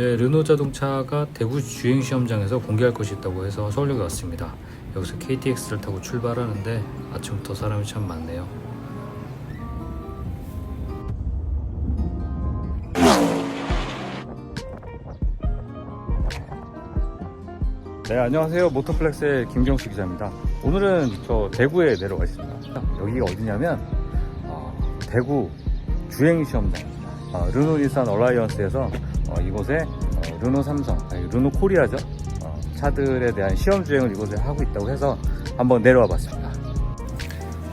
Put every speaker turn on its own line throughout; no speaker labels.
네, 르노 자동차가 대구 주행 시험장에서 공개할 것이 있다고 해서 서울역에 왔습니다. 여기서 KTX를 타고 출발하는데 아침부터 사람이 참 많네요.
네 안녕하세요 모터플렉스의 김경수 기자입니다 오늘은 저 대구에 내려와 있습니다 여기가 어디냐면 어, 대구 주행 시험장 어, 르노 닛산 얼라이언스에서 어, 이곳에 어, 르노 삼성 아니, 르노 코리아죠 어, 차들에 대한 시험 주행을 이곳에 하고 있다고 해서 한번 내려와 봤습니다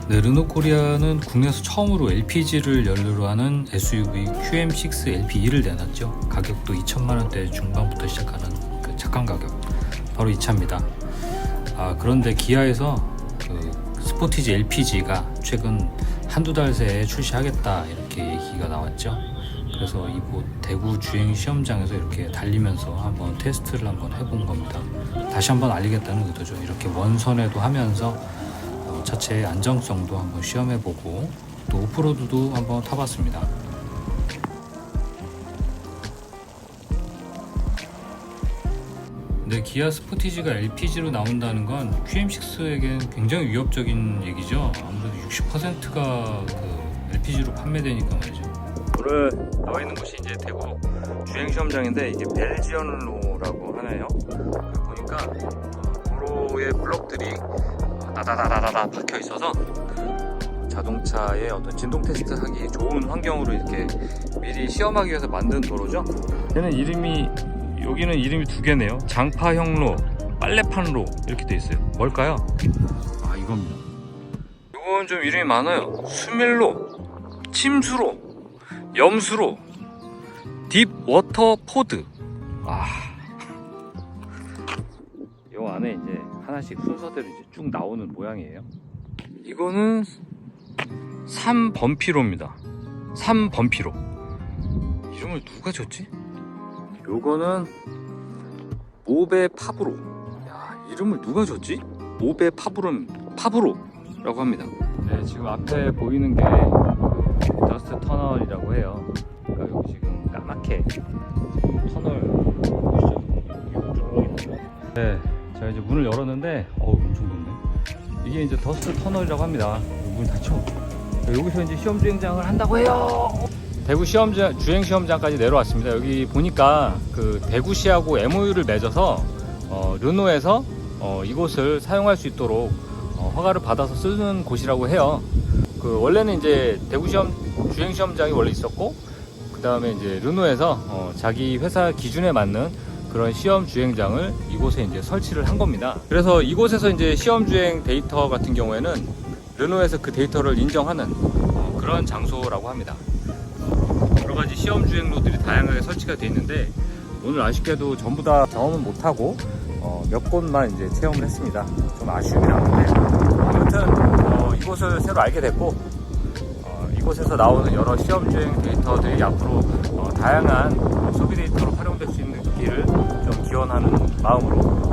네, 르노 코리아는 국내에서 처음으로 LPG를 연료로 하는 SUV QM6 LP2를 내놨죠. 가격도 2천만 원대 중반부터 시작하는 그 착한 가격. 바로 이 차입니다. 아, 그런데 기아에서 그 스포티지 LPG가 최근 한두 달 새에 출시하겠다 이렇게 얘기가 나왔죠. 그래서 이곳 대구 주행 시험장에서 이렇게 달리면서 한번 테스트를 한번 해본 겁니다. 다시 한번 알리겠다는 의도죠. 이렇게 원선에도 하면서 어, 차체의 안정성도 한번 시험해보고 또 오프로드도 한번 타봤습니다. 근데 기아 스포티지가 LPG로 나온다는 건 QM6에겐 굉장히 위협적인 얘기죠. 아무래도 60%가 그 LPG로 판매되니까 말이죠.
오늘 나와 있는 곳이 이제 대구 주행 시험장인데 이게 벨지언로라고 하네요 보니까 어, 도로에 블럭들이 다다다다다다 박혀 있어서 자동차의 어떤 진동 테스트 하기 좋은 환경으로 이렇게 미리 시험하기 위해서 만든 도로죠. 얘는 이름이 여기는 이름이 두 개네요. 장파형로, 빨래판로 이렇게 돼 있어요. 뭘까요? 아 이겁니다. 이건 좀 이름이 많아요. 수밀로, 침수로, 염수로, 딥워터 포드. 아. 요 안에 이제 하나씩 순서대로 이제 쭉 나오는 모양이에요. 이거는 3번피로입니다. 3번피로. 이름을 누가 줬지? 요거는 모베 파브로. 야, 이름을 누가 줬지? 모베 파브로, 파브로라고 합니다. 네, 지금 앞에 보이는 게 더스트 터널이라고 해요. 그러니까 여기 지금 까맣게 터널 보이시죠? 네, 제가 이제 문을 열었는데, 어우, 엄청 덥네. 이게 이제 더스트 터널이라고 합니다. 문 닫혀. 여기서 이제 시험 주행장을 한다고 해요. 대구 시험장 주행 시험장까지 내려왔습니다. 여기 보니까 그 대구시하고 MOU를 맺어서 어, 르노에서 어, 이곳을 사용할 수 있도록 어, 허가를 받아서 쓰는 곳이라고 해요. 그 원래는 이제 대구 시험 주행 시험장이 원래 있었고 그 다음에 이제 르노에서 어, 자기 회사 기준에 맞는 그런 시험 주행장을 이곳에 이제 설치를 한 겁니다. 그래서 이곳에서 이제 시험 주행 데이터 같은 경우에는 르노에서 그 데이터를 인정하는 어, 그런 장소라고 합니다. 가지 시험 주행로들이 다양하게 설치가 되어 있는데 오늘 아쉽게도 전부 다 경험은 못하고 어, 몇 곳만 이제 체험을 했습니다. 좀 아쉬움이 남는데 아무튼 어, 이곳을 새로 알게 됐고 어, 이곳에서 나오는 여러 시험 주행 데이터들이 앞으로 어, 다양한 소비 데이터로 활용될 수 있는 길을 좀 기원하는 마음으로